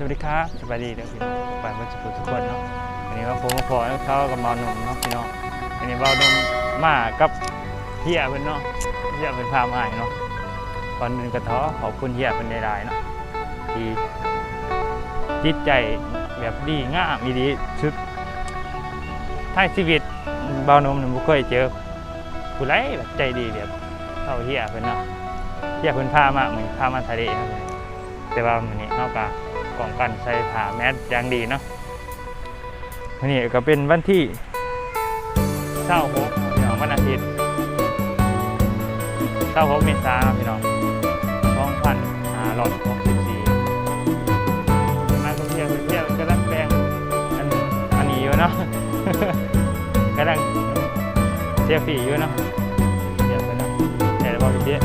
สวัสดีครับสวัสดีเด้อพี่น้องไปบัดสุทุกคนเนาะวันนี้ก็ผมก็พอเขากับเบานุ่มเนาะพี่น้องอันนี้เบาหนุ่มมากับเฮียเพิ่นเนาะเฮียเพิ่นพามาให้เนาะก่อนอื่นก็ขอขอบคุณเฮียเพิ่นหลายๆเนาะที่จิตใจแบบดีง่ามมีดีชุดท้ายชีวิตเบานุ่มนี่บ่เคยเจอผู้ใดแบบใจดีแบบเท่าเฮียเพิ่นเนาะเฮียเพิ่นพามาเหมือนพามาทะเลครับแต่ว่ามันนี้เนอกจา กล่องกันใส่ผ้าแมสอย่างดีเนาะนนี้ก็เป็นวันที่เช้าหกพี่น้องวันอาทิตย์เช้าหกเมษาพี่น้องสองพันห้าร้อยหกสิบสี่มาท่องเที่ยวเที่ยวกำลังแปลงอันอันนี้อยู่เนาะกำลังเที่ยวฝีอยู่เนาะเดี๋ยวไปเนาะเดี๋ยวบอกพี่เจ๊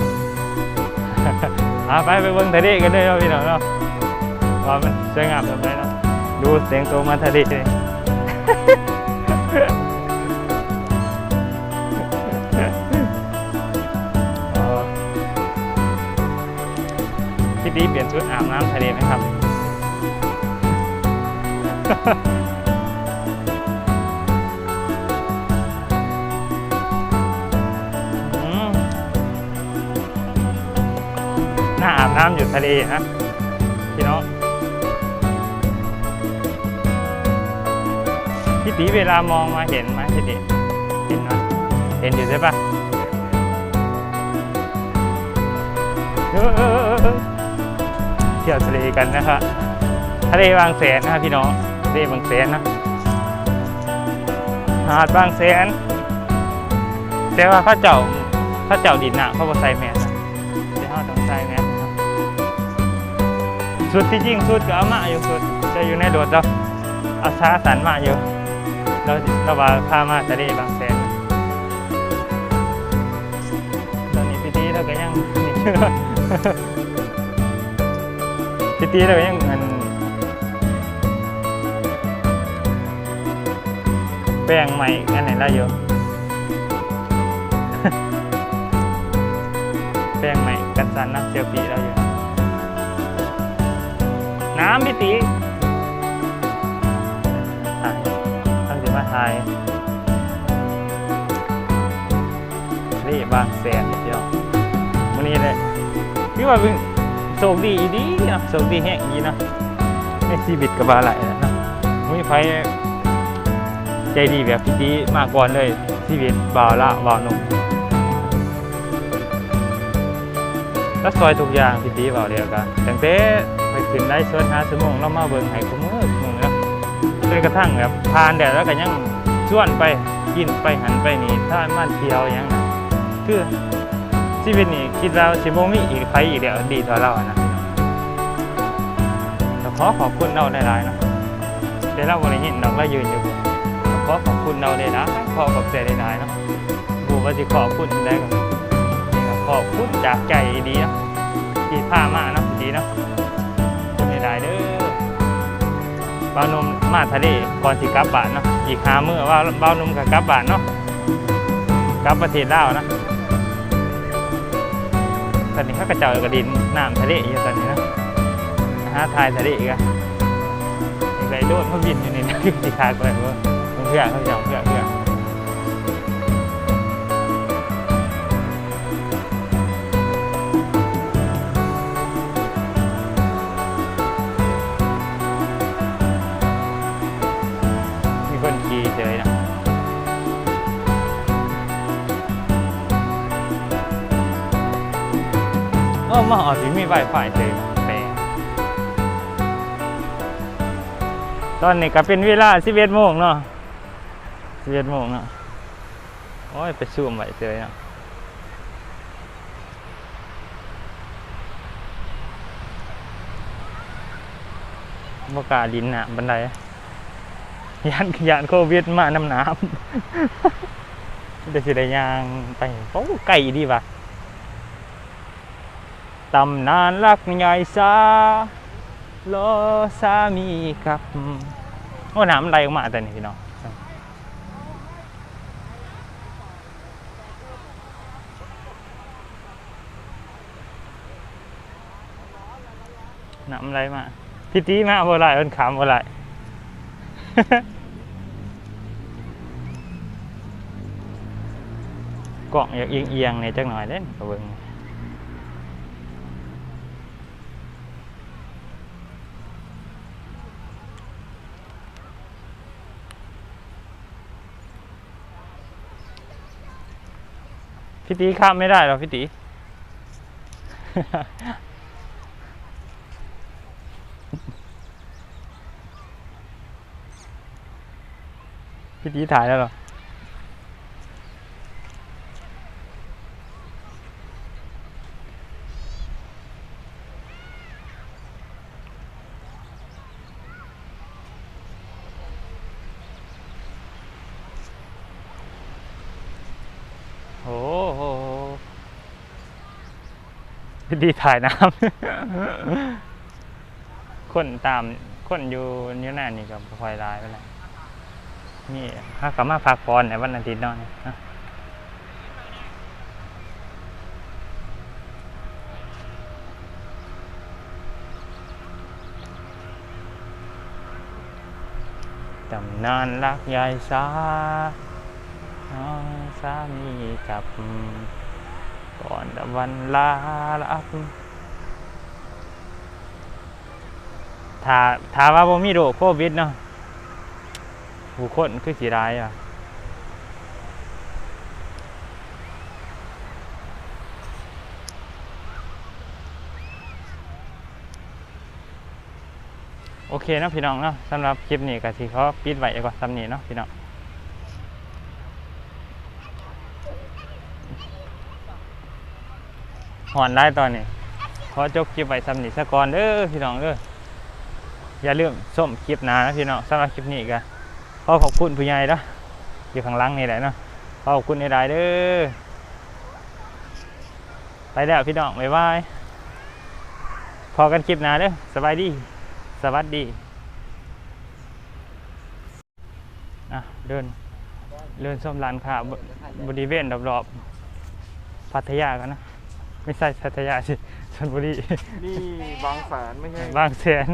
อาไปไปเบิ่งทะเลกันเลยเนาะพี่น้องเนาะ ว่ามันสวยงามแบบไหนเนาะดูเสียงตัวมาทะเลเลยพี่ดีเปลี่ยนชุดอาบน้ำทะเลไหมครับน้าอาบน้ำอยู่ทะเลนะ ตีเวลามองมาเห็นไหมพี่ตีเห็นไหมเห็นอยู่ใช่ปะเออเที่ยวทะเลกันนะครับทะเลบางแสนนะครับพี่น้องทะเลบางแสนนะหาดบางแสนแต่ว่าข้าเจ้าข้าเจ้าดินน่ะเขาบอใส่แมสเดี๋ยวเราต้องใส่แมสสุดที่จริงสุดก็เอามาอยู่สุดจะอยู่ในรถเราเอาชาสันมาอยู่ เราเราว่าพามาทะเลบางแสนตอนนี้พี่ตีเราก็ยังนี่พี่ตีเราก็ยังเงินแป้งใหม่อันไหนเราอยู่แป้งใหม่กันสันนะเซลฟี่เราอยู่น้ำพี่ตี ตั้งใจมาถ่ายนี่บางแสนเดียววันนี้เลยพี่ว่าเป็นโชคดีอีดีนะโชคดีแห้งอีนาะในชีวิตกับบาไหลนะม่มีไฟใจดีแบบพี่ตีมากก่อนเลยชีวิตบ่าวละบ่าวหนุ่มแล้วซอยทุกอย่างพี่ตีบอกเดียวกันตั้งแต่ไปขึ้นได้ชวนหาสมองเรามาเบิ่งให้คุ้มือมือ จนกระทั่งแบบผ่านแดดแล้วก็ยังชวนไปกินไปหันไปนี่ถ้ามาเที่ยวยังนะคือชีวิตนี่คิดเราสิบ่มีอีกใครอีกแล้วดีเท่าเราอะนะแต่ขอขอบคุณเราหลายๆเนาะแต่เราบ่ได้ยนดอกเรายืนอยู่บนขอขอบคุณเราได้นะขอขอบใจหลายๆเนาะบูว่าสิขอบคุณได้ก็ขอบคุณจากใจดีนะที่พามานะดีเนาะ บ้านนมมาทะเลก่อนสิกลับบ้านเนาะอีกหามือว่าบ้านนมกับกลับบ้านเนาะกลับประเทศลาวนะตอนนี้ข้ากระเจ้ากระดินน้ำทะเลอยู่ตอนนี้นะหาทายทะเลอีกอะอีกไรโดนเขาบินอยู่นี่นะสิคาไปเพื่อเพื่อนเขาจะเพื่อนเพื่อน ออมาเอาสิมีไวไฟเฉยแปลงตอนนี้ก็เป็นเวลา11โมงเนาะ11โมงเนาะโอ้ย ไปซูมไว้เฉยเนาะบกาดินน่ะบันไดยานยานโควิดมานำน้ำเดี๋ยวสิได้ยางไปโอ้ไก่ดีว่ะ ตำนานรักใหญ่ซาโลสามีครับโอ้น้ำไหลออกมาแต่นี่พี่น้องน้ำไหลมาพี่ตีมาบ่ไรเอิ้นขามบ่ไรกล่องอยากเอียงๆเนี่ยจักหน่อยเด้นกระเบิง พี่ตีข้ามไม่ได้หรอพี่ตีพี่ตีถ่ายแล้วหรอ โอ้โหพี่ ดีถ่ายน้ำคนตามคนอยู่นิ้วหน้านี่ก็บ่ค่อยรายไปแล้วนี่ถ้ากลับมาพักผ่อนในวันอาทิตย์นาะนะตำนานรักยายสาน้องสามีกับ ก่อนวันลาลับถ้าถ้าว่าบ่มีโรคโควิดเนาะผู้คนคือสิร้ายอะโอเคนะพี่น้องเนาะสำหรับคลิปนี้ก็สิเขาปิดไว้ก่อนสำนี้เนาะพี่น้อง หอนได้ตอนนี้ขอจบคลิปไว้สำนีสะก่อนเด้อพี่น้องเด้ออย่าลืมส้มคลิปหนานะพี่น้องสำหรับคลิปนี้ก็ขอขอบคุณผู้ใหญ่เนาะอยู่ข้างหล่างนี่แหละเนาะขอขอบคุณในรายเด้อไปแล้วพี่น้องบ๊ายบายพอกันคลิปหนาเด้อสบายดีสวัสดีอะเดินเดินส้มร้านค้าบบริเวณรอบๆพัทยากันนะ ไม่ใช่พัทยาสิชลบุรี นี่บางแสนไม่ใช่บางแสน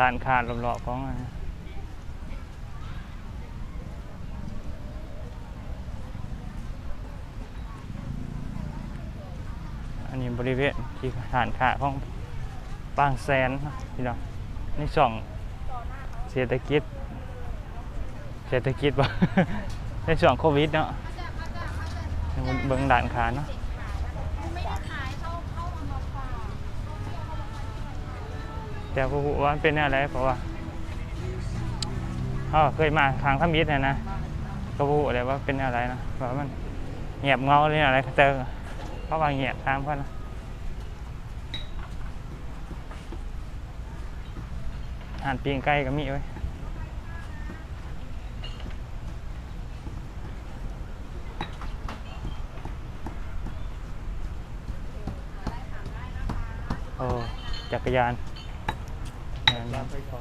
ลานขาดรอบๆของอันนี้อันนี้บริเวณที่ฐานขาของบางแสนนะพี่น้องนี่ช่องเศรษฐกิจ เศรษฐกิจบ่ ในช่วงโควิดเนาะเบิ่งด่านขาเนาะแต่ผู้ว่ามันเป็นอะไรเพราะว่าเขาเคยมาทางขมิดนะนะก็ผู้อะไรว่าเป็นอะไรนะว่ามันเงียบเงาหรืออะไรเจอเพราะว่าเงียบตามเขานะอาหารปีงไก่ก็มีไว้ จักรยานยานไฟฟ้า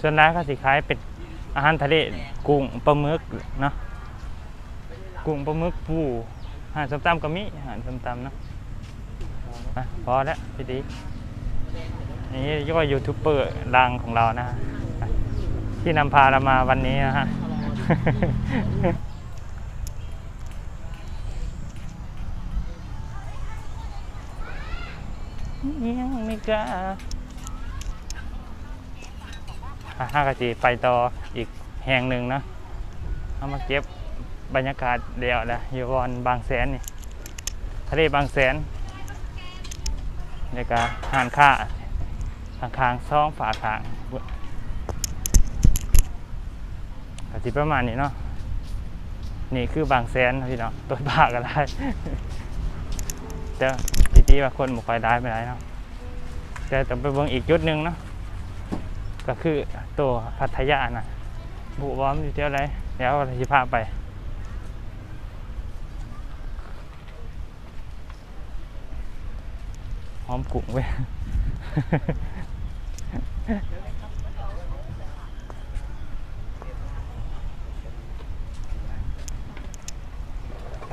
ส่วนร้านเขาสิขายเป็นอาหารทะเลกุ้งปลาหมึกเนาะกุ้งปลาหมึกปูอาหารส้มตำก็มีอาหารส้มตำเนาะอะพอแล้วพี่ดี นี่ก็ยูทูบเบอร์ดังของเรานะฮะที่นำพาเรามาวันนี้นะฮะยังไม่กล้าห้ากะจีไปต่ออีกแห่งหนึ่งนะเอามาเก็บบรรยากาศเดียวนะอยู่บอนบางแสนนี่ทะเลบางแสนนี่ก็หานค่า ข้างคางๆซ่องฝาขางกะจิประมาณนี้เนาะนี่คือบางแสนพี่เนาะตัวบากก็ได้แต่จริงๆว่าคนบุคอยได้ไม่ได้เนาะแต่ต้องไปเบิ่งอีกจุดหนึ่งเนาะก็คือตัวพัทยานะบุวอมอยู่เที่ยวไรเดี๋ยวเราจะพาไปหอมกุ้งเว้ย อ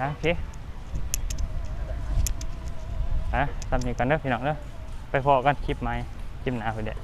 ะโอเคอะทำนี้กันเด้อพี่น้องเด้อไปพอกันคลิปไหมคลิปหนาไปเด็ด